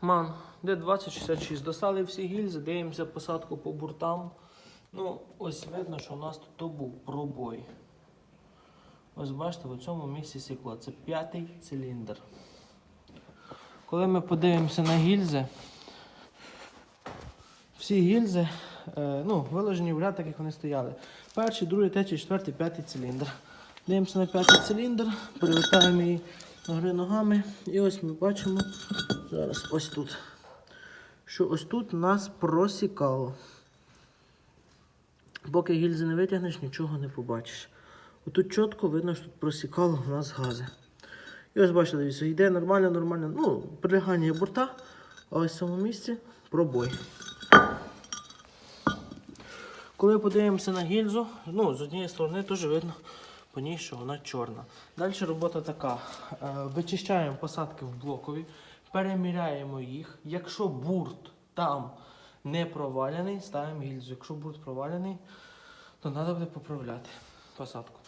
Ман, де 2066. Достали всі гільзи, дивимося посадку по буртам. Ну, ось видно, що у нас тут був пробой. Ось бачите, в цьому місці сікло. Це п'ятий циліндр. Коли ми подивимося на гільзи, всі гільзи е, ну, виложені в ряд, так як вони стояли. Перший, другий, третій, четвертий, п'ятий циліндр. Дивимося на п'ятий циліндр, перевертаємо її ногами. І ось ми бачимо зараз ось тут. Що ось тут нас просікало. Поки гільзи не витягнеш, нічого не побачиш. Отут чітко видно, що тут просікало у нас гази. І ось бачите, дивіться, йде нормально, нормально. Ну, прилягання борта, а ось в цьому місці пробой. Коли подивимося на гільзу, ну, з однієї сторони теж видно по ній, що вона чорна. Далі робота така. Е, Вичищаємо посадки в блокові, переміряємо їх. Якщо бурт там не провалений, ставимо гільзу. Якщо бурт провалений, то треба буде поправляти посадку.